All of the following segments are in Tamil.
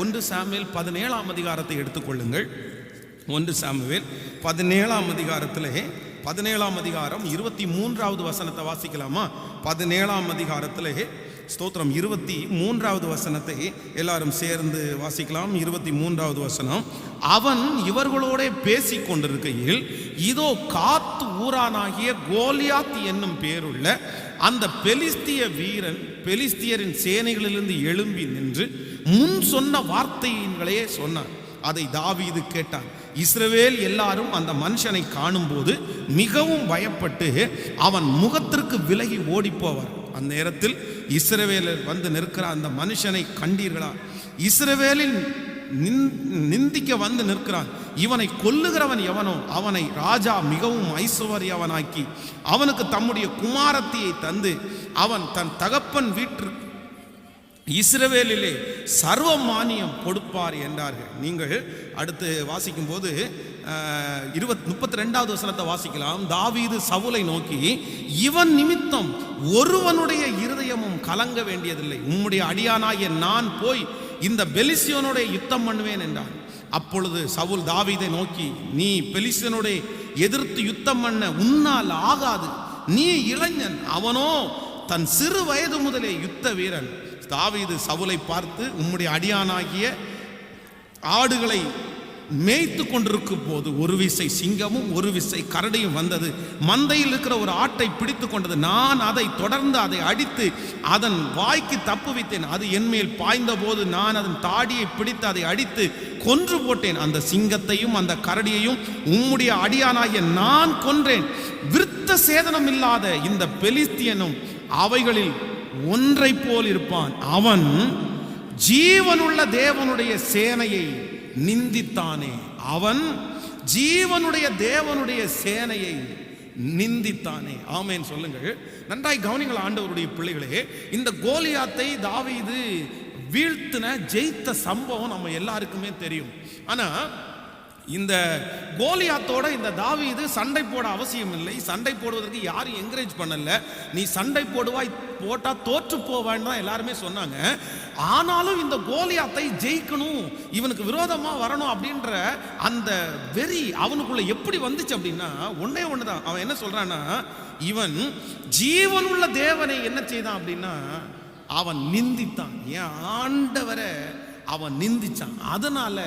ஒன்று சாமியில் பதினேழாம் அதிகாரத்தை எடுத்துக்கொள்ளுங்கள். ஒன்று சாமுவேல் பதினேழாம் அதிகாரத்திலே பதினேழாம் அதிகாரம் இருபத்தி மூன்றாவது வசனத்தை வாசிக்கலாமா? பதினேழாம் அதிகாரத்திலே ஸ்தோத்திரம் இருபத்தி மூன்றாவது வசனத்தை எல்லாரும் சேர்ந்து வாசிக்கலாம். இருபத்தி மூன்றாவது வசனம் அவன் இவர்களோட பேசி கொண்டிருக்கையில் இதோ காத்து ஊரானாகிய கோலியாத் என்னும் பேருள்ள அந்த பெலிஸ்திய வீரன் பெலிஸ்தியரின் சேனைகளிலிருந்து எழும்பி நின்று முன் சொன்ன வார்த்தையின்களையே சொன்னான் அதை தாவீது கேட்டான். இஸ்ரவேல் எல்லாரும் அந்த மனுஷனை காணும்போது மிகவும் பயப்பட்டு அவன் முகத்திற்கு விலகி ஓடிப்போவார். அந்த நேரத்தில் இஸ்ரவேலர் வந்து நிற்கிற அந்த மனுஷனை கண்டீர்களா? இஸ்ரவேலில் நிந்- நிந்திக்க வந்து நிற்கிறான். இவனை கொல்லுகிறவன் எவனோ அவனை ராஜா மிகவும் ஐஸ்வர்யவனாக்கி அவனுக்கு தம்முடைய குமாரத்தியை தந்து அவன் தன் தகப்பன் வீட்டிற்கு இஸ்ரவேலிலே சர்வ மானியம் கொடுப்பார் என்றார்கள். நீங்கள் அடுத்து வாசிக்கும் போது இருபத் முப்பத்தி ரெண்டாவது வசனத்தை வாசிக்கலாம். தாவீது சவுலை நோக்கி இவன் நிமித்தம் ஒருவனுடைய இருதயமும் கலங்க வேண்டியதில்லை. உம்முடைய அடியானாகிய நான் போய் இந்த பெலிசியனுடைய யுத்தம் பண்ணுவேன் என்றான். அப்பொழுது சவுல் தாவீதை நோக்கி நீ பெலிசியனுடைய எதிர்த்து யுத்தம் பண்ண உன்னால் ஆகாது. நீ இளைஞன். அவனோ தன் சிறு வயது முதலே யுத்த வீரன். தாவீது சவுலை பார்த்து உம்முடைய அடியானாகிய ஆடுகளை மேய்த்து கொண்டிருக்கும் போது ஒரு விசை சிங்கமும் ஒரு விசை கரடியும் வந்தது. மந்தையில் இருக்கிற ஒரு ஆட்டை பிடித்து கொண்டது. நான் அதை தொடர்ந்து அதை அடித்து அதன் வாய்க்கு தப்பு வைத்தேன். அது என்மேல் பாய்ந்த போது நான் அதன் தாடியை பிடித்து அதை அடித்து கொன்று போட்டேன். அந்த சிங்கத்தையும் அந்த கரடியையும் உம்முடைய அடியானாகிய நான் கொன்றேன். விருத்த சேதனம் இல்லாத இந்த பெலிஸ்தியனும் அவைகளில் ஒன்றை போல் இருப்பான். அவன் ஜீவனுள்ள தேவனுடைய சேனையை நிந்தித்தானே. அவன் ஜீவனுடைய தேவனுடைய சேனையை நிந்தித்தானே. ஆமேன். சொல்லுங்கள். நன்றாய் கவனிங்கள் ஆண்டவருடைய பிள்ளைகளே இந்த கோலியாத்தை இது வீழ்த்தின ஜெயித்த சம்பவம் நம்ம எல்லாருக்குமே தெரியும். ஆனால் இந்த கோலியாத்தோட இந்த தாவீது சண்டை போட அவசியம் இல்லை. சண்டை போடுவதற்கு யாரும் என்கரேஜ் பண்ணல. நீ சண்டை போடுவாய் போட்டா தோற்று போவான்னு தான் எல்லாருமே சொன்னாங்க. ஆனாலும் இந்த கோலியாத்தை ஜெயிக்கணும் இவனுக்கு விரோதமா வரணும் அப்படின்ற அந்த வெறி அவனுக்குள்ள எப்படி வந்துச்சு அப்படின்னா ஒண்ணே ஒண்ணுதான். அவன் என்ன சொல்றான்னா இவன் ஜீவனுள்ள தேவனை என்ன செய்தான் அப்படின்னா அவன் நிந்தித்தான். ஏன் ஆண்டவரை அவன் நிந்திச்சான். அதனால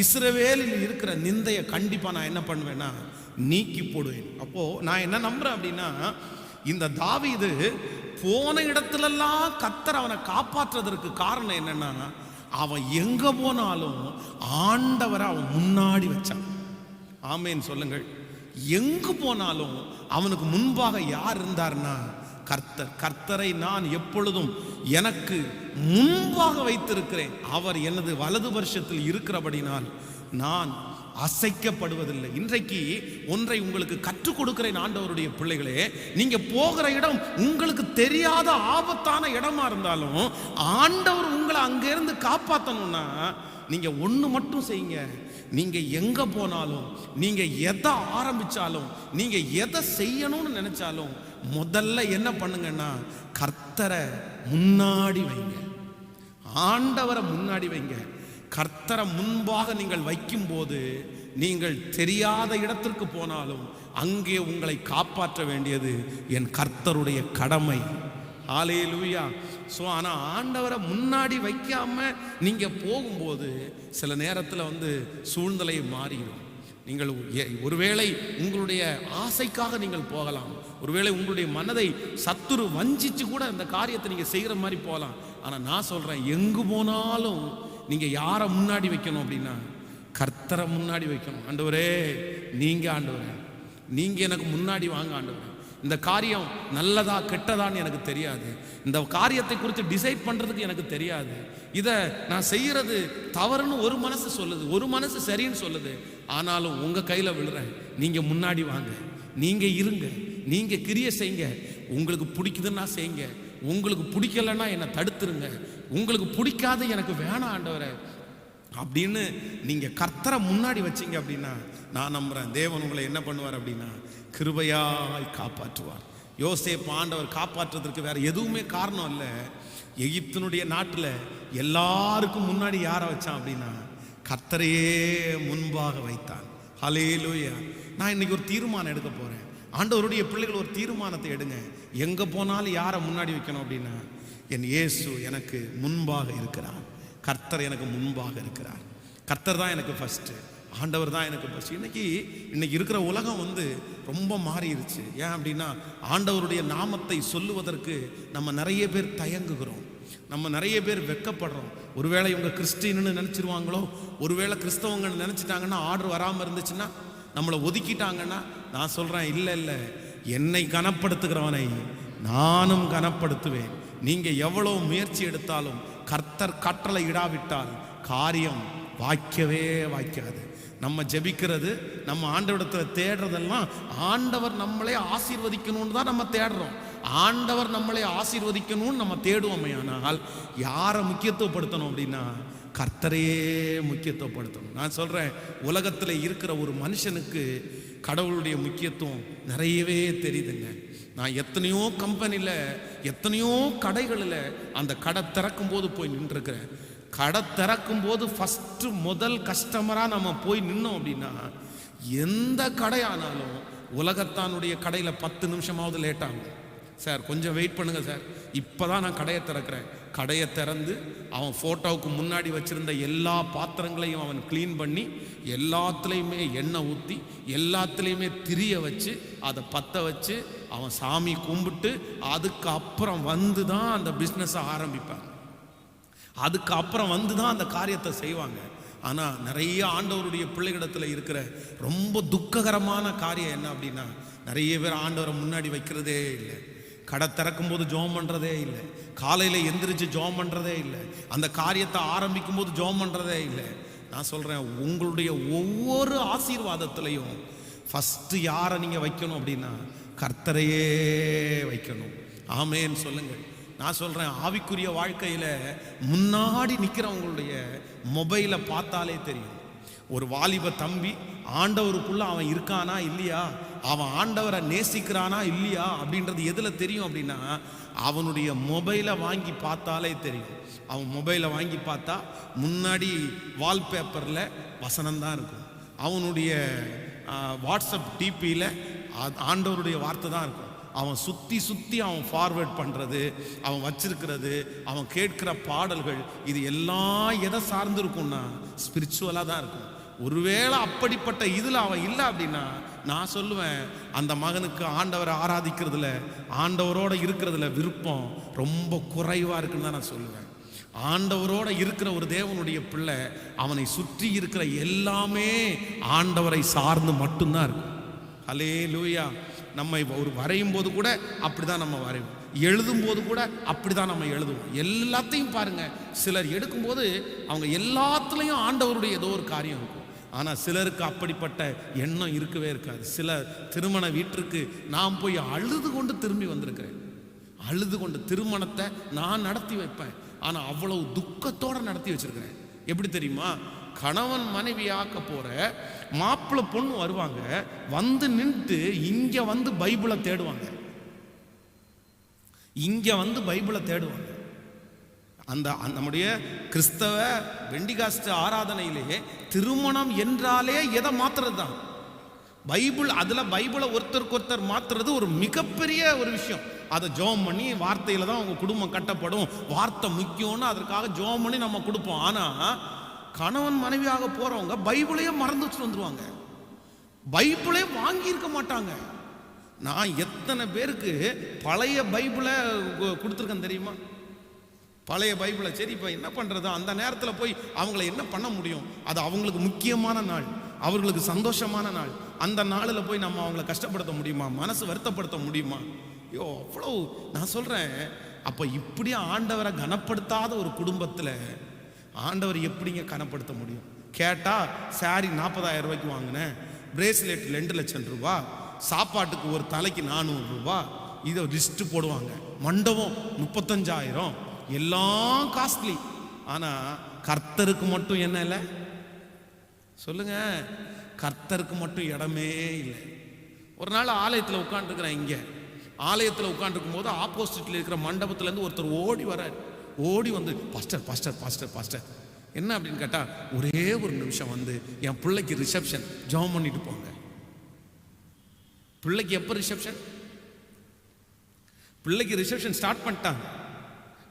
இஸ்ரவேலில் இருக்கிற நிந்தையை கண்டிப்பாக நான் என்ன பண்ணுவேன்னா நீக்கி போடுவேன். அப்போது நான் என்ன நம்புறேன் அப்படின்னா இந்த தாவீது போன இடத்துலலாம் கத்தர் அவனை காப்பாற்றுறதற்கு காரணம் என்னன்னா அவன் எங்கே போனாலும் ஆண்டவரை அவன் முன்னாடி வச்சான். ஆமேன்னு சொல்லுங்கள். எங்கு போனாலும் அவனுக்கு முன்பாக யார் இருந்தார்னா கர்த்தர் கர்த்தரை நான் எப்பொழுதும் எனக்கு முன்பாக வைத்திருக்கிறேன். அவர் எனது வலது வருஷத்தில் இருக்கிறபடினால் நான் அசைக்கப்படுவதில்லை. இன்றைக்கு ஒன்றை உங்களுக்கு கற்றுக் கொடுக்கிறேன் ஆண்டவருடைய பிள்ளைகளே. நீங்க போகிற இடம் உங்களுக்கு தெரியாத ஆபத்தான இடமா இருந்தாலும் ஆண்டவர் உங்களை அங்கிருந்து காப்பாற்றணும்னா நீங்க ஒன்று மட்டும் செய்யுங்க. நீங்க எங்க போனாலும் நீங்க எதை ஆரம்பிச்சாலும் நீங்க எதை செய்யணும்னு நினைச்சாலும் முதல்ல என்ன பண்ணுங்கன்னா கர்த்தரை முன்னாடி வைங்க. ஆண்டவரை முன்னாடி வைங்க. கர்த்தரை முன்பாக நீங்கள் வைக்கும்போது நீங்கள் தெரியாத இடத்திற்கு போனாலும் அங்கே உங்களை காப்பாற்ற வேண்டியது என் கர்த்தருடைய கடமை. ஆலே லூயா ஸோ ஆனால் ஆண்டவரை முன்னாடி வைக்காம நீங்கள் போகும்போது சில நேரத்தில் வந்து சூழ்நிலை மாறிடும். நீங்கள் ஒருவேளை உங்களுடைய ஆசைக்காக நீங்கள் போகலாம். ஒருவேளை உங்களுடைய மனதை சத்துரு வஞ்சிச்சு கூட அந்த காரியத்தை நீங்கள் செய்கிற மாதிரி போகலாம். ஆனால் நான் சொல்கிறேன் எங்கு போனாலும் நீங்கள் யாரை முன்னாடி வைக்கணும் அப்படின்னா கர்த்தரை முன்னாடி வைக்கணும். ஆண்டவரே நீங்கள் ஆண்டவரே. நீங்கள் எனக்கு முன்னாடி வாங்க ஆண்டவரே. இந்த காரியம் நல்லதா கெட்டதான்னு எனக்கு தெரியாது. இந்த காரியத்தை குறித்து டிசைட் பண்ணுறதுக்கு எனக்கு தெரியாது. இதை நான் செய்கிறது தவறுன்னு ஒரு மனசு சொல்லுது. ஒரு மனசு சரின்னு சொல்லுது. ஆனாலும் உங்கள் கையில் விழுறேன். நீங்கள் முன்னாடி வாங்க. நீங்கள் இருங்க. நீங்கள் கிரிய செய்யுங்க உங்களுக்கு பிடிக்குதுன்னா செய்யுங்க உங்களுக்கு பிடிக்கலன்னா என்னை தடுத்துருங்க. உங்களுக்கு பிடிக்காது எனக்கு வேணாம் ஆண்டவரை. அப்படின்னு நீங்கள் கர்த்தரை முன்னாடி வச்சீங்க அப்படின்னா நான் நம்புகிறேன் தேவன் உங்களை என்ன பண்ணுவார் அப்படின்னா கிருபையாய் காப்பாற்றுவார். யோசேப்பு ஆண்டவர் காப்பாற்றுறதுக்கு வேற எதுவுமே காரணம் இல்லை. எகிப்தினுடைய நாட்டில் எல்லாருக்கும் முன்னாடி யாரை வச்சான் அப்படின்னா கர்த்தரையே முன்பாக வைத்தான். ஹலேலூயா நான் இன்னைக்கு ஒரு தீர்மானம் எடுக்க போகிறேன் ஆண்டவருடைய பிள்ளைகள் ஒரு தீர்மானத்தை எடுங்க. எங்கே போனாலும் யாரை முன்னாடி வைக்கணும் அப்படின்னா என் இயேசு எனக்கு முன்பாக இருக்கிறார். கர்த்தர் எனக்கு முன்பாக இருக்கிறார். கர்த்தர் தான் எனக்கு ஃபஸ்ட்டு ஆண்டவர் தான் எனக்கு பசி இன்னைக்கு இன்னைக்கு இருக்கிற உலகம் வந்து ரொம்ப மாறிடுச்சு ஏன் அப்படின்னா ஆண்டவருடைய நாமத்தை சொல்லுவதற்கு நம்ம நிறைய பேர் தயங்குகிறோம். நம்ம நிறைய பேர் வெட்கப்படுறோம் ஒருவேளை இவங்க கிறிஸ்டின்னு நினச்சிருவாங்களோ ஒருவேளை கிறிஸ்தவங்கன்னு நினச்சிட்டாங்கன்னா ஆர்டர் வராமல் இருந்துச்சுன்னா நம்மளை ஒதுக்கிட்டாங்கன்னா நான் சொல்கிறேன் இல்லை இல்லை. என்னை கனப்படுத்துகிறவனை நானும் கனப்படுத்துவேன். நீங்கள் எவ்வளோ முயற்சி எடுத்தாலும் கர்த்தர் கற்றலை இடாவிட்டால் காரியம் வாய்க்கவே வாய்க்காது. நம்ம ஜெபிக்கிறது நம்ம ஆண்டவரிடத்தில் தேடுறதெல்லாம் ஆண்டவர் நம்மளே ஆசீர்வதிக்கணும்னு தான் நம்ம தேடுறோம். ஆண்டவர் நம்மளை ஆசீர்வதிக்கணும்னு நம்ம தேடுவோமே ஆனால் யாரை முக்கியத்துவப்படுத்தணும் அப்படின்னா கர்த்தரையே முக்கியத்துவப்படுத்தணும். நான் சொல்கிறேன் உலகத்தில் இருக்கிற ஒரு மனுஷனுக்கு கடவுளுடைய முக்கியத்துவம் நிறையவே தெரியுதுங்க. நான் எத்தனையோ கம்பெனியில் எத்தனையோ கடைகளில் அந்த கடை திறக்கும் போது போய் நின்றுருக்கிறேன். கடை திறக்கும் போது ஃபஸ்ட்டு முதல் கஸ்டமராக நம்ம போய் நின்னோம் அப்படின்னா எந்த கடையானாலும் உலகத்தானுடைய கடையில் பத்து நிமிஷமாவது லேட் ஆகும். சார் கொஞ்சம் வெயிட் பண்ணுங்கள் சார். இப்போ தான் நான் கடையை திறக்கிறேன். கடையை திறந்து அவன் ஃபோட்டோவுக்கு முன்னாடி வச்சுருந்த எல்லா பாத்திரங்களையும் அவன் க்ளீன் பண்ணி எல்லாத்துலேயுமே எண்ணெய் ஊற்றி எல்லாத்துலேயுமே திரிய வச்சு அதை பற்ற வச்சு அவன் சாமி கும்பிட்டு அதுக்கப்புறம் வந்து தான் அந்த பிஸ்னஸை அதுக்கப்புறம் வந்து தான் அந்த காரியத்தை செய்வாங்க. ஆனால் நிறைய ஆண்டவருடைய பிள்ளைகளிடத்தில் இருக்கிற ரொம்ப துக்ககரமான காரியம் என்ன அப்படின்னா நிறைய பேர் ஆண்டவரை முன்னாடி வைக்கிறதே இல்லை. கடை திறக்கும் போது ஜோம் பண்ணுறதே இல்லை. காலையில் எந்திரிச்சு ஜோம் பண்ணுறதே இல்லை. அந்த காரியத்தை ஆரம்பிக்கும் போது ஜோம் பண்ணுறதே இல்லை. நான் சொல்கிறேன் உங்களுடைய ஒவ்வொரு ஆசீர்வாதத்திலையும் ஃபஸ்ட்டு யாரை நீங்கள் வைக்கணும் அப்படின்னா கர்த்தரையே வைக்கணும். ஆமேன்னு சொல்லுங்கள். நான் சொல்கிறேன் ஆவிக்குரிய வாழ்க்கையில் முன்னாடி நிற்கிறவங்களுடைய மொபைலை பார்த்தாலே தெரியும். ஒரு வாலிப தம்பி ஆண்டவருக்குள்ளே அவன் இருக்கானா இல்லையா? அவன் ஆண்டவரை நேசிக்கிறானா இல்லையா? அப்படின்றது எதில் தெரியும் அப்படின்னா அவனுடைய மொபைலை வாங்கி பார்த்தாலே தெரியும். அவன் மொபைலை வாங்கி பார்த்தா முன்னாடி வால்பேப்பரில் வசனம் தான் இருக்கும். அவனுடைய வாட்ஸ்அப் டிபியில் ஆண்டவருடைய வார்த்தை தான் இருக்கும். அவன் சுற்றி சுற்றி அவன் ஃபார்வேர்ட் பண்ணுறது அவன் வச்சிருக்கிறது அவன் கேட்கிற பாடல்கள் இது எல்லாம் எதை சார்ந்து இருக்கும்னா ஸ்பிரிச்சுவலாக தான் இருக்கும். ஒருவேளை அப்படிப்பட்ட இதில் அவன் இல்லை அப்படின்னா நான் சொல்லுவேன் அந்த மகனுக்கு ஆண்டவரை ஆராதிக்கிறதுல ஆண்டவரோட இருக்கிறதுல விருப்பம் ரொம்ப குறைவாக இருக்குன்னு தான் நான் சொல்லுவேன். ஆண்டவரோட இருக்கிற ஒரு தேவனுடைய பிள்ளை அவனை சுற்றி இருக்கிற எல்லாமே ஆண்டவரை சார்ந்து மட்டும்தான் இருக்கும். அலே லூயா நம்ம ஒரு வரையும் போது கூட அப்படிதான் நம்ம வரைவோம். எழுதும் போது கூட அப்படிதான் நம்ம எழுதுவோம். எல்லாத்தையும் பாருங்கள் சிலர் எடுக்கும்போது அவங்க எல்லாத்துலேயும் ஆண்டவருடைய ஏதோ ஒரு காரியம் இருக்கும். ஆனால் சிலருக்கு அப்படிப்பட்ட எண்ணம் இருக்கவே இருக்காது. சில திருமண வீட்டிற்கு நான் போய் அழுது கொண்டு திரும்பி வந்திருக்கிறேன். அழுது கொண்டு திருமணத்தை நான் நடத்தி வைப்பேன். ஆனால் அவ்வளவு துக்கத்தோடு நடத்தி வச்சிருக்கிறேன். எப்படி தெரியுமா? கணவன் மனைவியாக்க போற மாப்பிள்ளை பொண்ணு வருவாங்க. வந்து நின்று இங்க வந்து பைபிளை தேடுவாங்க. இங்க வந்து பைபிளை தேடுவாங்க. அந்த நம்முடைய கிறிஸ்தவ வெண்டிகாஸ்ட் ஆராதனையிலேயே திருமணம் என்றாலே எதை மாத்துறது தான் பைபிள் அதுல பைபிளை ஒருத்தருக்கு ஒருத்தர் மாத்துறது ஒரு மிகப்பெரிய ஒரு விஷயம். அதை ஜோம் பண்ணி வார்த்தையில தான் உங்க குடும்பம் கட்டப்படும். வார்த்தை முக்கியம்னு அதற்காக ஜோம் பண்ணி நம்ம கொடுப்போம். ஆனா கணவன் மனைவியாக போறவங்க பைபிளையே மறந்து வச்சுட்டு வந்துருவாங்க. பைபிளே வாங்கியிருக்க மாட்டாங்க. நான் எத்தனை பேருக்கு பழைய பைபிளை கு- கொடுத்துருக்கேன் தெரியுமா? பழைய பைபிளை. சரி இப்போ என்ன பண்ணுறது அந்த நேரத்தில் போய் அவங்கள என்ன பண்ண முடியும்? அது அவங்களுக்கு முக்கியமான நாள். அவர்களுக்கு சந்தோஷமான நாள். அந்த நாளில் போய் நம்ம அவங்கள கஷ்டப்படுத்த முடியுமா? மனசு வருத்தப்படுத்த முடியுமா? ஐயோ அவ்வளோ நான் சொல்கிறேன் அப்போ இப்படியே ஆண்டவரை கனப்படுத்தாத ஒரு குடும்பத்தில் ஆண்டவர் எப்படிங்க கனப்படுத்த முடியும்? கேட்டால் சாரி நாற்பதாயிரம் ரூபாய்க்கு வாங்கினேன். பிரேஸ்லெட் ரெண்டு லட்சம் ரூபா. சாப்பாட்டுக்கு ஒரு தலைக்கு நானூறு ரூபா. இதை லிஸ்ட்டு போடுவாங்க. மண்டபம் முப்பத்தஞ்சாயிரம். எல்லாம் காஸ்ட்லி ஆனால் கர்த்தருக்கு மட்டும் என்ன இல்லை? சொல்லுங்க. கர்த்தருக்கு மட்டும் இடமே இல்லை. ஒரு நாள் ஆலயத்தில் உட்காந்துருக்குறேன் இங்கே. ஆலயத்தில் உட்காந்துருக்கும் போது ஆப்போசிட்டில் இருக்கிற மண்டபத்துலேருந்து ஒருத்தர் ஓடி வரார் ஓடி வந்து பாஸ்டர் பாஸ்டர் பாஸ்டர் பாஸ்டர் என்ன அப்படின்னு கேட்டால் ஒரே ஒரு நிமிஷம் வந்து என் பிள்ளைக்கு ரிசப்ஷன் ஜாம் பண்ணிட்டு போங்க. பிள்ளைக்கு எப்போ ரிசப்ஷன் பிள்ளைக்கு ரிசப்ஷன் ஸ்டார்ட் பண்ணிட்டாங்க.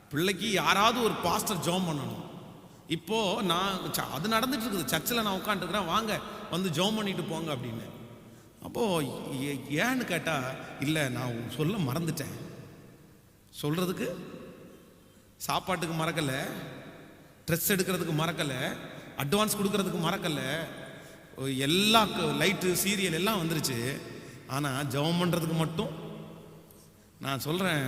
பிள்ளைக்கு யாராவது ஒரு பாஸ்டர் ஜாம் பண்ணணும். இப்போ நான் ச- அது நடந்துட்டு இருக்குது சர்ச்சில் நான் உட்காந்துருக்குறேன் வாங்க வந்து ஜோம் பண்ணிட்டு போங்க அப்படின்னு. அப்போது ஏன்னு கேட்டால் இல்லை நான் சொல்ல மறந்துட்டேன். சொல்கிறதுக்கு சாப்பாட்டுக்கு மறக்கலை ட்ரெஸ் எடுக்கிறதுக்கு மறக்கலை அட்வான்ஸ் கொடுக்கறதுக்கு மறக்கலை. எல்லா லைட்டு சீரியல் எல்லாம் வந்துருச்சு. ஆனால் ஜெபம் பண்ணுறதுக்கு மட்டும் நான் சொல்கிறேன்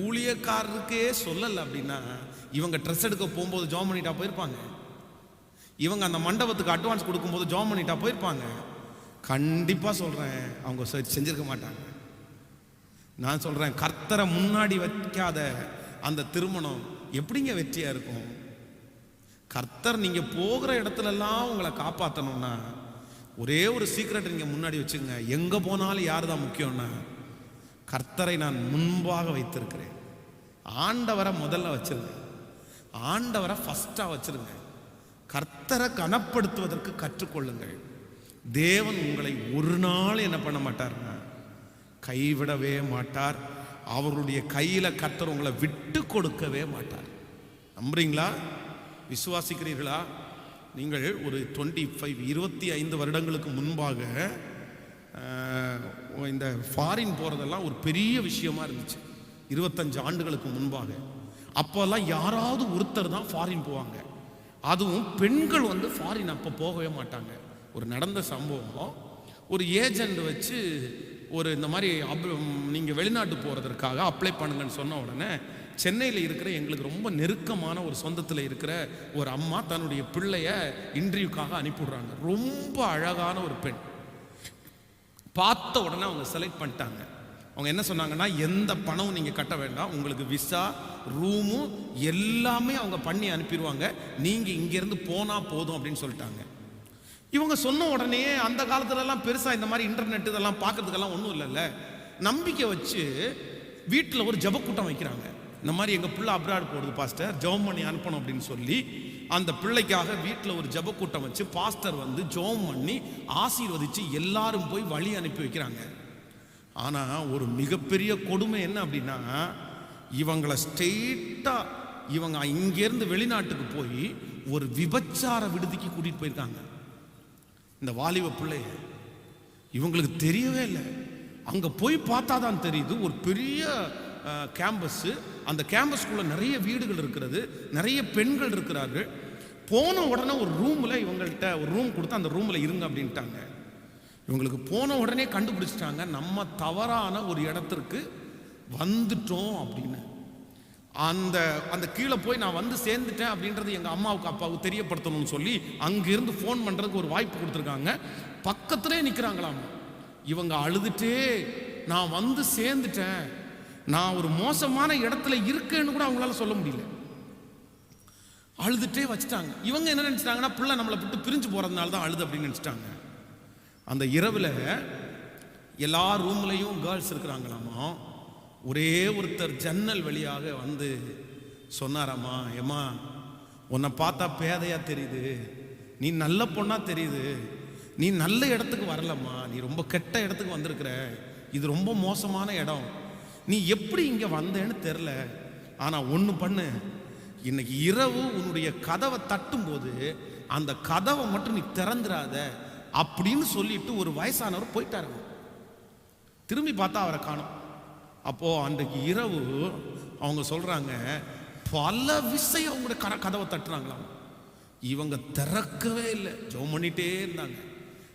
ஊழியக்காரருக்கே சொல்லலை அப்படின்னா இவங்க ட்ரெஸ் எடுக்க போகும்போது ஜாம் பண்ணிட்டா போயிருப்பாங்க. இவங்க அந்த மண்டபத்துக்கு அட்வான்ஸ் கொடுக்கும்போது ஜாம் பண்ணிட்டா போயிருப்பாங்க. கண்டிப்பாக சொல்கிறேன் அவங்க செஞ்சிருக்க மாட்டாங்க. நான் சொல்கிறேன் கர்த்தரை முன்னாடி வைக்காத அந்த திருமணம் எப்படிங்க வெற்றியாக இருக்கும்? கர்த்தர் நீங்கள் போகிற இடத்துலலாம் உங்களை காப்பாற்றணும்னா ஒரே ஒரு சீக்ரெட் நீங்கள் முன்னாடி வச்சுங்க. எங்கே போனாலும் யார் தான் முக்கியம்னா கர்த்தரை நான் முன்பாக வைத்திருக்கிறேன். ஆண்டவரை முதல்ல வச்சிருங்க. ஆண்டவரை ஃபஸ்ட்டாக வச்சிருங்க. கர்த்தரை கனப்படுத்துவதற்கு கற்றுக்கொள்ளுங்கள். தேவன் உங்களை ஒரு நாள் என்ன பண்ண மாட்டார்னா கைவிடவே மாட்டார். அவருடைய கையில் கத்தர் உங்களை விட்டு கொடுக்கவே மாட்டார். நம்புறீங்களா? விசுவாசிக்கிறீர்களா? நீங்கள் ஒரு டுவெண்ட்டி ஃபைவ் இருபத்தி ஐந்து வருடங்களுக்கு முன்பாக இந்த ஃபாரின் போகிறதெல்லாம் ஒரு பெரிய விஷயமா இருந்துச்சு. இருபத்தஞ்சு ஆண்டுகளுக்கு முன்பாக. அப்போல்லாம் யாராவது ஒருத்தர் தான் ஃபாரின் போவாங்க. அதுவும் பெண்கள் வந்து ஃபாரின் அப்போ போகவே மாட்டாங்க. ஒரு நடந்த சம்பவம். ஒரு ஏஜெண்ட் வச்சு ஒரு இந்த மாதிரி அப் நீங்கள் வெளிநாட்டு போகிறதற்காக அப்ளை பண்ணுங்கன்னு சொன்ன உடனே சென்னையில் இருக்கிற எங்களுக்கு ரொம்ப நெருக்கமான ஒரு சொந்தத்தில் இருக்கிற ஒரு அம்மா தன்னுடைய பிள்ளைய இன்டர்வியூக்காக அனுப்பிவிடுறாங்க. ரொம்ப அழகான ஒரு பெண். பார்த்த உடனே அவங்க செலக்ட் பண்ணிட்டாங்க. அவங்க என்ன சொன்னாங்கன்னா எந்த பணமும் நீங்கள் கட்ட வேண்டாம். உங்களுக்கு விசா ரூமு எல்லாமே அவங்க பண்ணி அனுப்பிடுவாங்க நீங்கள் இங்கேருந்து போனால் போதும் அப்படின்னு சொல்லிட்டாங்க. இவங்க சொன்ன உடனே அந்த காலத்துலலாம் பெருசாக இந்த மாதிரி இன்டர்நெட் இதெல்லாம் பார்க்கறதுக்கெல்லாம் ஒன்றும் இல்லைல்ல. நம்பிக்கை வச்சு வீட்டில் ஒரு ஜபக்கூட்டம் வைக்கிறாங்க. இந்த மாதிரி எங்கள் பிள்ளை அப்ராட் போடுது பாஸ்டர் ஜோம் பண்ணி அனுப்பணும் அப்படின்னு சொல்லி அந்த பிள்ளைக்காக வீட்டில் ஒரு ஜபக்கூட்டம் வச்சு பாஸ்டர் வந்து ஜெபம் பண்ணி ஆசீர்வதித்து எல்லாரும் போய் வழி அனுப்பி வைக்கிறாங்க. ஆனால் ஒரு மிகப்பெரிய கொடுமை என்ன அப்படின்னா இவங்களை ஸ்ட்ரெயிட்டாக இவங்க இங்கேருந்து வெளிநாட்டுக்கு போய் ஒரு விபச்சார விடுதிக்கு கூட்டிகிட்டு போயிருக்காங்க. இந்த வாலிப பிள்ளைய இவங்களுக்கு தெரியவே இல்லை. அங்கே போய் பார்த்தா தான் தெரியுது ஒரு பெரிய கேம்பஸ்ஸு அந்த கேம்பஸ்க்குள்ளே நிறைய வீடுகள் இருக்கிறது நிறைய பெண்கள் இருக்கிறார்கள். போன உடனே ஒரு ரூமில் இவங்கள்ட்ட ஒரு ரூம் கொடுத்து அந்த ரூமில் இருங்க அப்படின்ட்டாங்க. இவங்களுக்கு போன உடனே கண்டுபிடிச்சிட்டாங்க நம்ம தவறான ஒரு இடத்திற்கு வந்துட்டோம் அப்படின்னு. அந்த அந்த கீழே போய் நான் வந்து சேர்ந்துட்டேன் அப்படின்றது எங்கள் அம்மாவுக்கு அப்பாவுக்கு தெரியப்படுத்தணும்னு சொல்லி அங்கிருந்து ஃபோன் பண்ணுறதுக்கு ஒரு வாய்ப்பு கொடுத்துருக்காங்க. பக்கத்துலேயே நிற்கிறாங்களாம் இவங்க அழுதுட்டே நான் வந்து சேர்ந்துட்டேன். நான் ஒரு மோசமான இடத்துல இருக்கேன்னு கூட அவங்களால சொல்ல முடியல. அழுதுட்டே வச்சுட்டாங்க. இவங்க என்ன நினச்சிட்டாங்கன்னா பிள்ளை நம்மளை விட்டு பிரிஞ்சு போகிறதுனால தான் அழுது அப்படின்னு நினச்சிட்டாங்க. அந்த இரவில் எல்லா ரூம்லேயும் கேர்ள்ஸ் இருக்கிறாங்களாமா. ஒரே ஒருத்தர் ஜன்னல் வழியாக வந்து சொன்னாராம்மா ஏம்மா உன்னை பார்த்தா பேதையாக தெரியுது. நீ நல்ல பொண்ணாக தெரியுது. நீ நல்ல இடத்துக்கு வரலம்மா. நீ ரொம்ப கெட்ட இடத்துக்கு வந்திருக்கிற. இது ரொம்ப மோசமான இடம். நீ எப்படி இங்கே வந்தேன்னு தெரில. ஆனால் ஒன்று பண்ணு. இன்னைக்கு இரவு உன்னுடைய கதவை தட்டும்போது அந்த கதவை மட்டும் நீ திறந்துடாத அப்படின்னு சொல்லிட்டு ஒரு வயசானவர் போயிட்டாருங்க திரும்பி பார்த்தா அவரை காணும். அப்போது அன்றைக்கு இரவு அவங்க சொல்கிறாங்க பல விஷயம் அவங்களுடைய கர கதவை தட்டுறாங்களாம். இவங்க திறக்கவே இல்லை. ஜோம் பண்ணிகிட்டே இருந்தாங்க.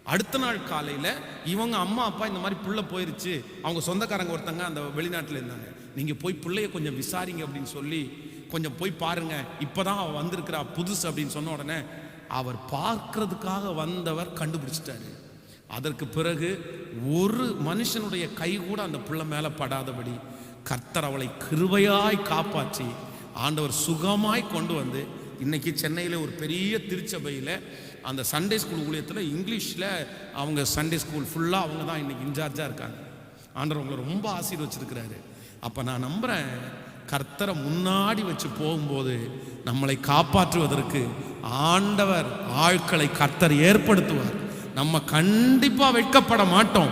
அடுத்த நாள் காலையில் இவங்க அம்மா அப்பா இந்த மாதிரி புள்ள போயிருச்சு. அவங்க சொந்தக்காரங்க ஒருத்தங்க அந்த வெளிநாட்டில் இருந்தாங்க. நீங்கள் போய் பிள்ளைய கொஞ்சம் விசாரிங்க அப்படின்னு சொல்லி கொஞ்சம் போய் பாருங்க. இப்போதான் அவள் வந்திருக்கிறா புதுசு அப்படின்னு சொன்ன உடனே அவர் பார்க்கறதுக்காக வந்தவர் கண்டுபிடிச்சிட்டாரு. அதற்கு பிறகு ஒரு மனுஷனுடைய கை கூட அந்த பிள்ளை மேலே படாதபடி கர்த்தர் அவளை கிருபையாய் காப்பாற்றி ஆண்டவர் சுகமாய் கொண்டு வந்து இன்னைக்கு சென்னையில் ஒரு பெரிய திருச்சபையில் அந்த சண்டே ஸ்கூல் ஊழியத்தில் இங்கிலீஷில் அவங்க சண்டே ஸ்கூல் ஃபுல்லாக அவங்க தான் இன்றைக்கி இன்சார்ஜாக இருக்காங்க. ஆண்டவர் உங்களை ரொம்ப ஆசீர்வச்சிருக்கிறாரு. அப்போ நான் நம்புகிறேன் கர்த்தரை முன்னாடி வச்சு போகும்போது நம்மளை காப்பாற்றுவதற்கு ஆண்டவர் ஆட்களை கர்த்தர் ஏற்படுத்துவார். நம்ம கண்டிப்பாக வெட்கப்பட மாட்டோம்.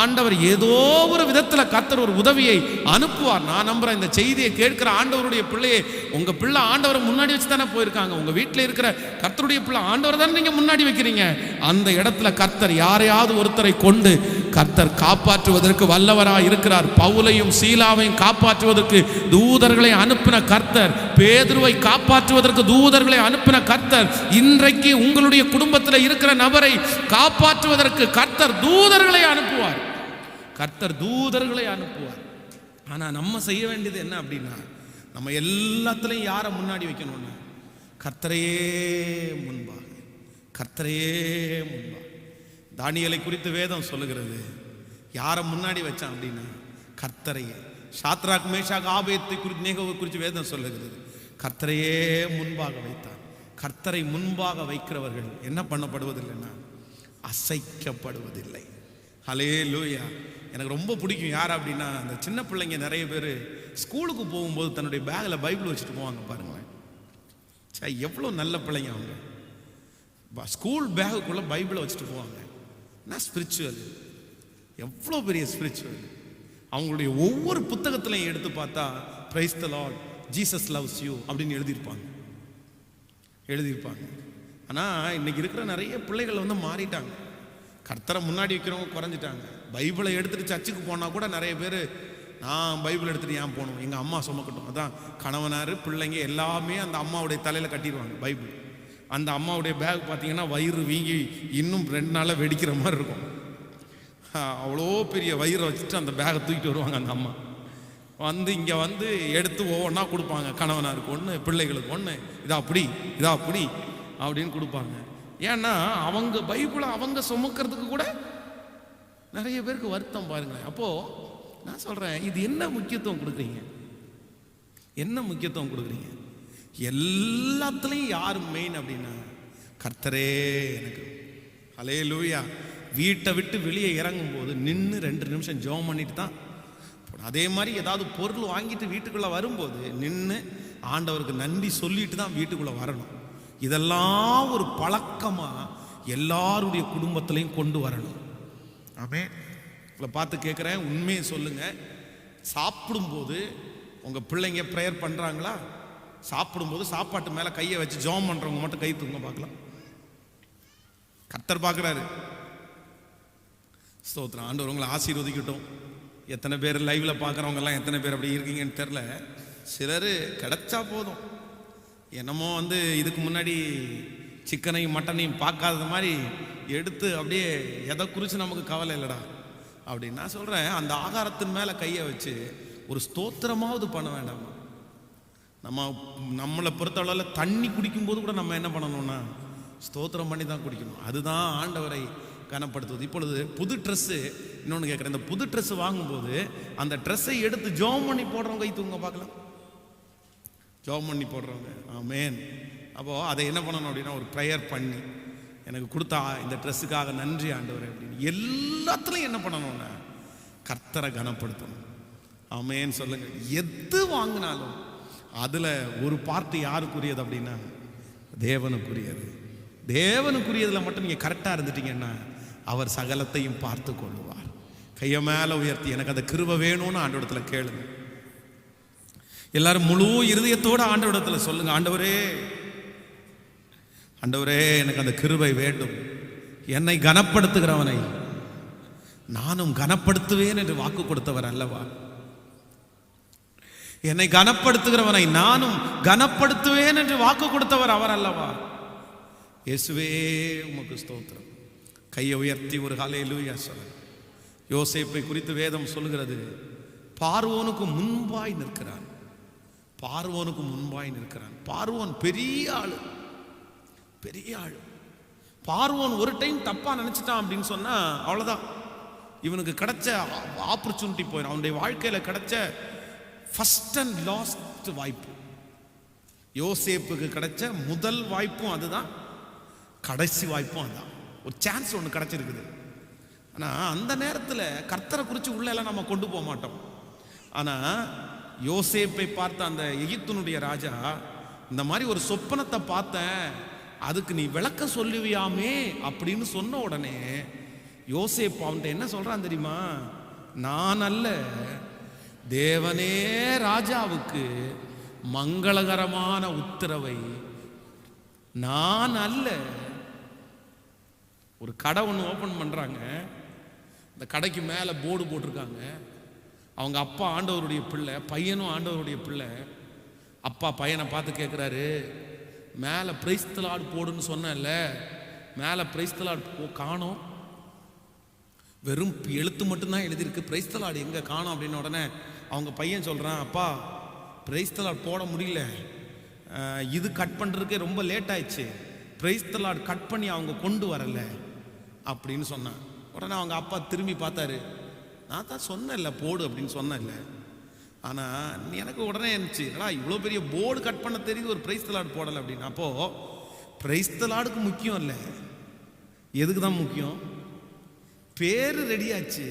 ஆண்டவர் ஏதோ ஒரு விதத்தில் கத்தர் ஒரு உதவியை அனுப்புவார். நான் நம்புகிறேன் இந்த செய்தியை கேட்கிற ஆண்டவருடைய பிள்ளையை உங்கள் பிள்ளை ஆண்டவரை முன்னாடி வச்சு தானே போயிருக்காங்க. உங்கள் வீட்டில் இருக்கிற கத்தருடைய பிள்ளை ஆண்டவர் தானே நீங்கள் முன்னாடி வைக்கிறீங்க. அந்த இடத்துல கத்தர் யாரையாவது ஒருத்தரை கொண்டு கர்த்தர் காப்பாற்றுவதற்கு வல்லவராக இருக்கிறார். பவுலையும் சீலாவையும் காப்பாற்றுவதற்கு தூதர்களை அனுப்பின கர்த்தர். பேதுருவை காப்பாற்றுவதற்கு தூதர்களை அனுப்பின கர்த்தர். இன்றைக்கு உங்களுடைய குடும்பத்தில் இருக்கிற நபரை காப்பாற்றுவதற்கு கர்த்தர் தூதர்களை அனுப்புவார். கர்த்தர் தூதர்களை அனுப்புவார். ஆனால் நம்ம செய்ய வேண்டியது என்ன அப்படின்னா நம்ம எல்லாத்துலையும் யாரை முன்னாடி வைக்கணும்னா கர்த்தரையே முன்பாக கர்த்தரையே முன்பாக. தானியலை குறித்து வேதம் சொல்லுகிறது. யாரை முன்னாடி வச்சான் அப்படின்னா கர்த்தரையே. சாத்ராக் மேஷாக் ஆபயத்தை குறித்து நேகவை குறித்து வேதம் சொல்லுகிறது. கர்த்தரையே முன்பாக வைத்தான். கர்த்தரை முன்பாக வைக்கிறவர்கள் என்ன பண்ணப்படுவதில்லைன்னா அசைக்கப்படுவதில்லை. ஹலே லூயா எனக்கு ரொம்ப பிடிக்கும் யார் அப்படின்னா அந்த சின்ன பிள்ளைங்க நிறைய பேர் ஸ்கூலுக்கு போகும்போது தன்னுடைய பேக்கில் பைபிள் வச்சுட்டு போவாங்க பாருங்களேன். சே எவ்வளோ நல்ல பிள்ளைங்க அவங்க. ஸ்கூல் பேகுக்குள்ளே பைபிளை வச்சுட்டு போவாங்க. என்ன ஸ்பிரிச்சுவல் எவ்வளோ பெரிய ஸ்பிரிச்சுவல் அவங்களுடைய ஒவ்வொரு புத்தகத்திலையும் எடுத்து பார்த்தா praise the lord Jesus loves you அப்படின்னு எழுதியிருப்பாங்க. எழுதியிருப்பாங்க. ஆனால் இன்னைக்கு இருக்கிற நிறைய பிள்ளைகள் வந்து மாறிட்டாங்க. கர்த்தரை முன்னாடி வைக்கிறவங்க குறைஞ்சிட்டாங்க. பைபிளை எடுத்துகிட்டு சர்ச்சுக்கு போனால் கூட நிறைய பேர் நான் பைபிள் எடுத்துகிட்டு ஏன் போகணும்? எங்கள் அம்மா சுமக்கட்டும். அதான் கணவனார் பிள்ளைங்க எல்லாமே அந்த அம்மாவுடைய தலையில் கட்டிடுவாங்க பைபிள். அந்த அம்மாவுடைய பேக் பார்த்தீங்கன்னா வயிறு வீங்கி இன்னும் ரெண்டு நாளில் வெடிக்கிற மாதிரி இருக்கும். அவ்வளோ பெரிய வயிறை வச்சுட்டு அந்த பேகை தூக்கிட்டு வருவாங்க அந்த அம்மா. வந்து இங்கே வந்து எடுத்து ஒவ்வொன்றா கொடுப்பாங்க. கணவனாருக்கு ஒன்று பிள்ளைகளுக்கு ஒன்று இதா அப்படி இதா அப்படி அப்படின்னு கொடுப்பாங்க. ஏன்னா அவங்க பைபிளை அவங்க சுமக்கிறதுக்கு கூட நிறைய பேருக்கு வருத்தம் பாருங்களேன். அப்போது நான் சொல்கிறேன் இது என்ன முக்கியத்துவம் கொடுக்குறீங்க? என்ன முக்கியத்துவம் கொடுக்குறீங்க? எல்லாத்துலேயும் யார் மெயின் அப்படின்னா கர்த்தரே எனக்கு. ஹலே லூயா வீட்டை விட்டு வெளியே இறங்கும் போது நின்று ரெண்டு நிமிஷம் ஜெபம் பண்ணிட்டு தான். அதே மாதிரி ஏதாவது பொருள் வாங்கிட்டு வீட்டுக்குள்ளே வரும்போது நின்று ஆண்டவருக்கு நன்றி சொல்லிட்டு தான் வீட்டுக்குள்ளே வரணும். இதெல்லாம் ஒரு பழக்கமாக எல்லாருடைய குடும்பத்திலையும் கொண்டு வரணும். ஆமே உங்களை பார்த்து கேட்குறேன் உண்மையை சொல்லுங்க. சாப்பிடும்போது உங்கள் பிள்ளைங்க ப்ரேயர் பண்ணுறாங்களா சாப்பிடும்போது சாப்பாட்டு மேலே கையை வச்சு ஜெபம் பண்ணுறவங்க மட்டும் கை தூங்க பார்க்கலாம். கர்த்தர் பார்க்குறாரு. ஸ்தோத்திரம். ஆண்டவர் உங்களை ஆசீர்வதிக்கட்டும். எத்தனை பேர் லைவ்ல பார்க்குறவங்கெல்லாம் எத்தனை பேர் அப்படி இருக்கீங்கன்னு தெரில சிலர் கிடைச்சா போதும். என்னமோ வந்து இதுக்கு முன்னாடி சிக்கனையும் மட்டனையும் பார்க்காதது மாதிரி எடுத்து அப்படியே எதை குறித்து நமக்கு கவலை இல்லைடா அப்படின்னு நான் சொல்கிறேன் அந்த ஆகாரத்தின் மேலே கையை வச்சு ஒரு ஸ்தோத்திரமாவது பண்ண வேண்டாமா? நம்ம நம்மளை பொறுத்தளவில் தண்ணி குடிக்கும்போது கூட நம்ம என்ன பண்ணணும்னா ஸ்தோத்திரம் பண்ணி தான் குடிக்கணும். அதுதான் ஆண்டவரை கனப்படுத்துவது. இப்பொழுது புது ட்ரெஸ்ஸு இன்னொன்று கேட்குறேன். இந்த புது ட்ரெஸ் வாங்கும்போது அந்த ட்ரெஸ்ஸை எடுத்து ஜோம் பண்ணி போடுறவங்க கை தூங்க பார்க்கலாம். ஜோம் பண்ணி போடுறவங்க. ஆமேன் அப்போது அதை என்ன பண்ணணும் அப்படின்னா ஒரு ப்ரேயர் பண்ணி எனக்கு கொடுத்தா இந்த ட்ரெஸ்ஸுக்காக நன்றி ஆண்டவர் அப்படின்னு எல்லாத்துலையும் என்ன பண்ணணும்னா கர்த்தரை கனப்படுத்தணும். ஆமேன்னு சொல்லுங்கள் எது வாங்கினாலும் அதில் ஒரு பார்ட்டு யாருக்குரியது அப்படின்னா தேவனுக்குரியது. தேவனுக்குரியதில் மட்டும் நீங்கள் கரெக்டாக இருந்துட்டீங்கன்னா அவர் சகலத்தையும் பார்த்து கொள்வார் கையை மேலே உயர்த்தி எனக்கு அந்த கிருப வேணும்னு ஆண்டவடத்தில் கேளுங்க. எல்லாரும் முழு இருதயத்தோட ஆண்டவடத்தில் சொல்லுங்க ஆண்டவரே ஆண்டவரே எனக்கு அந்த கிருபை வேண்டும். என்னை கனப்படுத்துகிறவனை நானும் கனப்படுத்துவேன் என்று வாக்கு கொடுத்தவர் அல்லவா? என்னை கனப்படுத்துகிறவனை நானும் கனப்படுத்துவேன் என்று வாக்கு கொடுத்தவர் அவர் அல்லவா? இயேசுவே உமக்கு ஸ்தோத்திரம். கையை உயர்த்தி ஒரு ஹalleluya சொல்ல யோசேப்பை குறித்து வேதம் சொல்லுகிறது. பார்வோனுக்கு முன்பாய் நிற்கிறான். பார்வோனுக்கு முன்பாய் நிற்கிறான். பார்வோன் பெரிய ஆள். பெரிய ஆள். பார்வோன் ஒரு டைம் தப்பா நினைச்சிட்டான் அப்படின்னு சொன்னா அவ்வளவுதான். இவனுக்கு கிடைச்ச ஆப்பர்ச்சுனிட்டி போயிடும். அவனுடைய வாழ்க்கையில கிடைச்ச ஃபர்ஸ்ட் அண்ட் லாஸ்ட் வாய்ப்பு. யோசேப்புக்கு கிடைச்ச முதல் வாய்ப்பும் அதுதான். கடைசி வாய்ப்பும் அதுதான். ஒரு சான்ஸ் ஒன்று கிடைச்சிருக்குது. ஆனால் அந்த நேரத்தில் கர்த்தரை குறித்து உள்ளெல்லாம் நம்ம கொண்டு போக மாட்டோம். ஆனால் யோசேப்பை பார்த்த அந்த எகிப்தினுடைய ராஜா இந்த மாதிரி ஒரு சொப்பனத்தை பார்த்தேன். அதுக்கு நீ விளக்க சொல்லுவியாமே? அப்படின்னு சொன்ன உடனே யோசேப் அவன்கிட்ட என்ன சொல்கிறான் தெரியுமா? நான் அல்ல தேவனே ராஜாவுக்கு மங்களகரமான உத்தரவை. நான் அல்ல. ஒரு கடை ஒன்று ஓப்பன் பண்ணுறாங்க இந்த கடைக்கு மேலே போர்டு போட்டிருக்காங்க. அவங்க அப்பா ஆண்டவருடைய பிள்ளை பையனும் ஆண்டவருடைய பிள்ளை. அப்பா பையனை பார்த்து கேட்குறாரு மேலே பிரைஸ்தலாடு போடுன்னு சொன்னேன்ல மேலே பிரைஸ்தலாடு போ காணோம். வெறும் எழுத்து மட்டும்தான் எழுதியிருக்கு. பிரைஸ்தலாடு எங்கே காணோம்? அப்படின்னு உடனே அவங்க பையன் சொல்கிறான் அப்பா பிரைஸ்தலாட் போட முடியல. இது கட் பண்ணுறதுக்கே ரொம்ப லேட் ஆயிடுச்சு. பிரைஸ்தலாட் கட் பண்ணி அவங்க கொண்டு வரல. அப்படின்னு சொன்னான். உடனே அவங்க அப்பா திரும்பி பார்த்தாரு. நான் தான் சொன்னேன்ல போடு அப்படின்னு சொன்னேன்ல. ஆனால் எனக்கு உடனே இருந்துச்சு ஏடா இவ்வளோ பெரிய போர்டு கட் பண்ண தெரியுது ஒரு பிரைஸ்தலாட் போடலை அப்படின்னு. அப்போது பிரைஸ்தலாடுக்கு முக்கியம் இல்லை. எதுக்கு தான் முக்கியம்? பேர் ரெடியாச்சு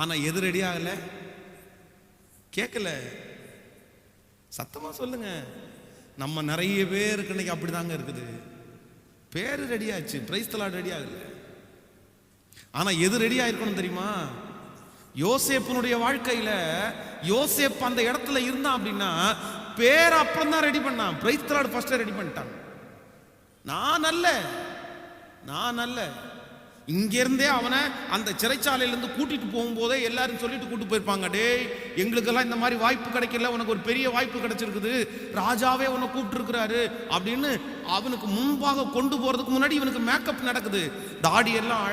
ஆனால் எது ரெடி ஆகலை? கேட்கல சத்தமாக சொல்லுங்க. நம்ம நிறைய பேருக்கு இன்னைக்கு அப்படிதாங்க இருக்குது. பேர் ரெடி ஆச்சு. பிரைஸ் தலாட் ரெடி ஆகல. ஆனால் எது ரெடி ஆயிருக்கணும் தெரியுமா? யோசேப்பனுடைய வாழ்க்கையில் யோசேப் அந்த இடத்துல இருந்தான் அப்படின்னா பேர் அப்புறம் தான் ரெடி பண்ணான். பிரைஸ் தலாட் ஃபஸ்ட்டே ரெடி பண்ணிட்டான். நான் நல்ல நான் நல்ல இங்கேருந்தே அவனை அந்த சிறைச்சாலையிலேருந்து கூட்டிகிட்டு போகும்போதே எல்லாரும் சொல்லிட்டு கூட்டு போயிருப்பாங்க டேய் எங்களுக்கெல்லாம் இந்த மாதிரி வாய்ப்பு கிடைக்கல உனக்கு ஒரு பெரிய வாய்ப்பு கிடைச்சிருக்குது. ராஜாவே உன்னை கூப்பிட்டுருக்கிறாரு. அப்படின்னு அவனுக்கு முன்பாக கொண்டு போகிறதுக்கு முன்னாடி இவனுக்கு மேக்கப் நடக்குது. தாடி எல்லாம்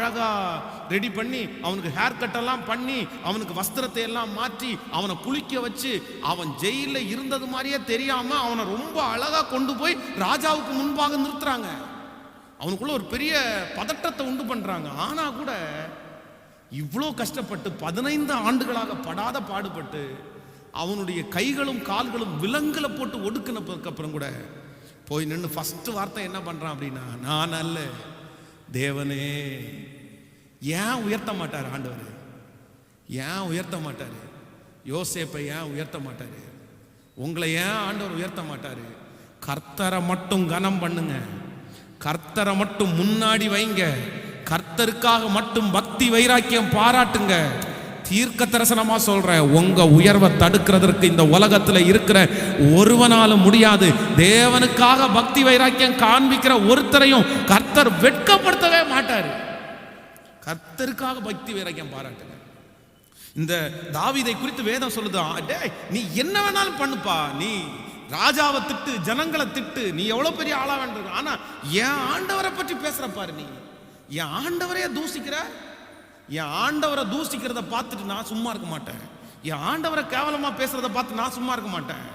ரெடி பண்ணி அவனுக்கு ஹேர் கட்டெல்லாம் பண்ணி அவனுக்கு வஸ்திரத்தை எல்லாம் மாற்றி அவனை குளிக்க வச்சு அவன் ஜெயிலில் இருந்தது மாதிரியே தெரியாமல் அவனை ரொம்ப அழகாக கொண்டு போய் ராஜாவுக்கு முன்பாக நிறுத்துறாங்க. அவனுக்குள்ள ஒரு பெரிய பதட்டத்தை உண்டு பண்றாங்க. ஆனா கூட இவ்வளோ கஷ்டப்பட்டு பதினைந்து ஆண்டுகளாக படாத பாடுபட்டு அவனுடைய கைகளும் கால்களும் விலங்குல போட்டு ஒடுக்கினதுக்கு அப்புறம் கூட போய் நின்று ஃபஸ்ட்டு வார்த்தை என்ன பண்ணுறான் அப்படின்னா நான் அல்ல தேவனே. ஏன் உயர்த்த மாட்டார் ஆண்டவர்? ஏன் உயர்த்த மாட்டார்? யோசேப்பை ஏன் உயர்த்த மாட்டார்? உங்களை ஏன் ஆண்டவர் உயர்த்த மாட்டார்? கர்த்தரை மட்டும் கனம் பண்ணுங்கள் கர்த்தரை மட்டும் முன்னாடி வைங்க. கர்த்தருக்காக மட்டும் பக்தி வைராக்கியம் பாராட்டுங்க. தீர்க்க தரிசனமா சொல்றேன் உங்க உயர்வை தடுக்கிறதற்கு இந்த உலகத்துல இருக்கிற ஒருவனாலும் முடியாது. தேவனுக்காக பக்தி வைராக்கியம் காண்பிக்கிற ஒருத்தரையும் கர்த்தர் வெட்கப்படுத்தவே மாட்டாரு. கர்த்தருக்காக பக்தி வைராக்கியம் பாராட்டுங்க. இந்த தாவிதை குறித்து வேதம் சொல்லுதான் டேய் நீ என்ன வேணாலும் பண்ணுப்பா. நீ ராஜாவை திட்டு ஜனங்களை திட்டு நீ எவ்வளவு பெரிய ஆளா வேண்டிய ஆனா என் ஆண்டவரை பற்றி பேசுற பாரு நீ. என் ஆண்டவரையே தூசிக்கிற என் ஆண்டவரை தூசிக்கிறத பார்த்துட்டு நான் சும்மா இருக்க மாட்டேன். என் ஆண்டவரை கேவலமா பேசுறத பார்த்து நான் சும்மா இருக்க மாட்டேன்.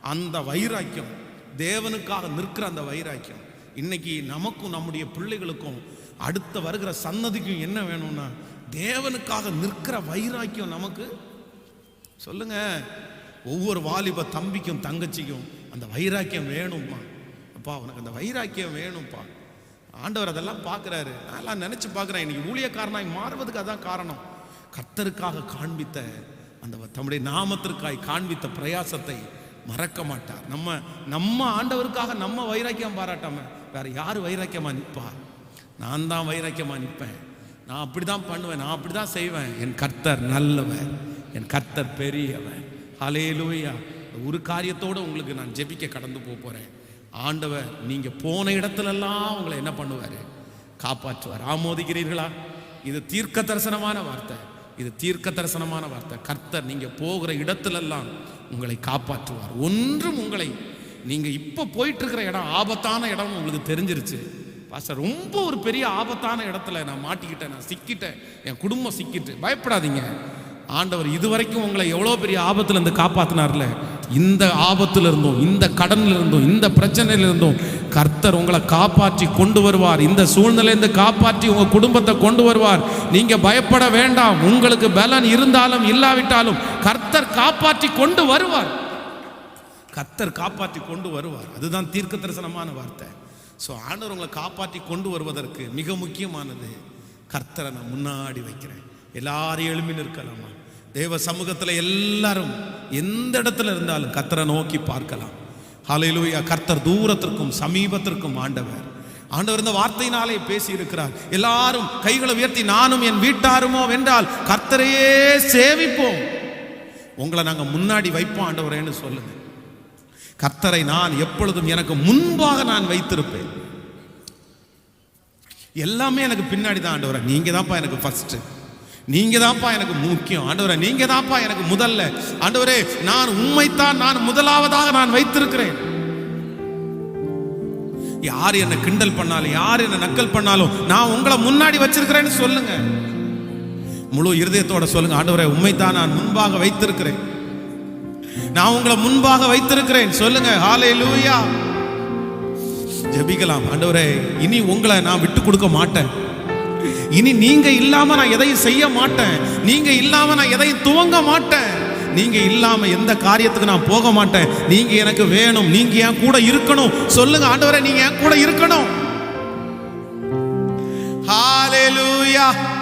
அந்த வைராக்கியம் தேவனுக்காக நிற்கிற அந்த வைராக்கியம் இன்னைக்கு நமக்கும் நம்முடைய பிள்ளைகளுக்கும் அடுத்த வருகிற சன்னதிக்கும் என்ன வேணும்னா தேவனுக்காக நிற்கிற வைராக்கியம் நமக்கு? சொல்லுங்க. ஒவ்வொரு வாலிப தம்பிக்கும் தங்கச்சிக்கும் அந்த வைராக்கியம் வேணும்மா அப்பா உனக்கு அந்த வைராக்கியம் வேணும்ப்பா. ஆண்டவர் அதெல்லாம் பார்க்குறாரு. நான் நினச்சி பார்க்குறேன். இன்னைக்கு ஊழியக்காரனாய் மாறுவதுக்கு அதான் காரணம். கர்த்தருக்காக காண்பித்த அந்த தம்முடைய நாமத்திற்காய் காண்பித்த பிரயாசத்தை மறக்க மாட்டார். நம்ம நம்ம ஆண்டவருக்காக நம்ம வைராக்கியம் பாராட்டாம வேற யார் வைராக்கியமாக நிற்பா நான் தான் வைராக்கியமாக நிற்பேன் நான் அப்படி தான் பண்ணுவேன். நான் அப்படி தான் செய்வேன். என் கர்த்தர் நல்லவன் என் கர்த்தர் பெரியவன் ஹலேலூயா ஒரு காரியத்தோடு உங்களுக்கு நான் ஜெபிக்க கடந்து போக போகிறேன் ஆண்டவர் நீங்கள் போன இடத்துலலாம் உங்களை என்ன பண்ணுவார்? காப்பாற்றுவார். ஆமோதிக்கிறீர்களா? இது தீர்க்க தரிசனமான வார்த்தை. இது தீர்க்க தரிசனமான வார்த்தை. கர்த்தர் நீங்கள் போகிற இடத்துலெல்லாம் உங்களை காப்பாற்றுவார். ஒன்றும் உங்களை நீங்கள் இப்போ போயிட்டுருக்கிற இடம் ஆபத்தான இடம் உங்களுக்கு தெரிஞ்சிருச்சு. பாஸ்டர் ரொம்ப ஒரு பெரிய ஆபத்தான இடத்துல நான் மாட்டிக்கிட்டேன். நான் சிக்கிட்டேன். என் குடும்பம் சிக்கிட்டு. பயப்படாதீங்க. ஆண்டவர் இதுவரைக்கும் உங்களை எவ்வளோ பெரிய ஆபத்துல இருந்து காப்பாத்தினார்ல? இந்த ஆபத்துல இருந்தும் இந்த கடனில் இருந்தும் இந்த பிரச்சனையில இருந்தும் கர்த்தர் உங்களை காப்பாற்றி கொண்டு வருவார். இந்த சூழ்நிலையிலிருந்து காப்பாற்றி உங்கள் குடும்பத்தை கொண்டு வருவார். நீங்கள் பயப்பட வேண்டாம். உங்களுக்கு பலன் இருந்தாலும் இல்லாவிட்டாலும் கர்த்தர் காப்பாற்றி கொண்டு வருவார். கர்த்தர் காப்பாற்றி கொண்டு வருவார். அதுதான் தீர்க்க தரிசனமான வார்த்தை. ஸோ ஆண்டவர் உங்களை காப்பாற்றி கொண்டு வருவதற்கு மிக முக்கியமானது கர்த்தரை நான் முன்னாடி வைக்கிறேன். எல்லாரும் எழுப்பி நிற்கலாமா? தேவ சமூகத்தில் எல்லாரும் எந்த இடத்துல இருந்தாலும் கத்தரை நோக்கி பார்க்கலாம். ஹலையிலூயா கர்த்தர் தூரத்திற்கும் சமீபத்திற்கும் ஆண்டவர். ஆண்டவர் இந்த வார்த்தையினாலே பேசி இருக்கிறார் எல்லாரும் கைகளை உயர்த்தி நானும் என் வீட்டாருமோ என்றால் கர்த்தரையே சேவிப்போம். உங்களை நாங்கள் முன்னாடி வைப்போம் ஆண்டவரேன்னு சொல்லுங்க கர்த்தரை நான் எப்பொழுதும் எனக்கு முன்பாக நான் வைத்திருப்பேன். எல்லாமே எனக்கு பின்னாடி தான் ஆண்டவரே. நீங்க தான்ப்பா எனக்கு ஃபர்ஸ்ட்டு நீங்க தான்ப்பா எனக்கு முக்கியம். ஆண்டவரே நீங்க தான்ப்பா எனக்கு முதல்ல. ஆண்டவரே நான் உண்மைத்தான் நான் முதலாவதாக நான் வைத்திருக்கிறேன். யார் என்ன கிண்டல் பண்ணாலும் யார் என்ன நக்கல் பண்ணாலும் நான் உங்களை முன்னாடி வச்சிருக்கிறேன்னு சொல்லுங்க. முழு இருதயத்தோட சொல்லுங்க ஆண்டவரே உண்மைத்தான் நான் முன்பாக வைத்திருக்கிறேன். நான் உங்களை முன்பாக வைத்திருக்கிறேன். சொல்லுங்க ஹாலே லூயா ஜெபிக்கலாம். ஆண்டவரே இனி உங்களை நான் விட்டு கொடுக்க மாட்டேன். இனி நீங்க இல்லாம நான் எதையும் செய்ய மாட்டேன். நீங்க இல்லாம நான் எதையும் துவங்க மாட்டேன். நீங்க இல்லாம எந்த காரியத்துக்கு நான் போக மாட்டேன். நீங்க எனக்கு வேணும். நீங்க என் கூட இருக்கணும். சொல்லுங்க ஆண்டவரை நீங்க என் கூட இருக்கணும். ஹalleluya.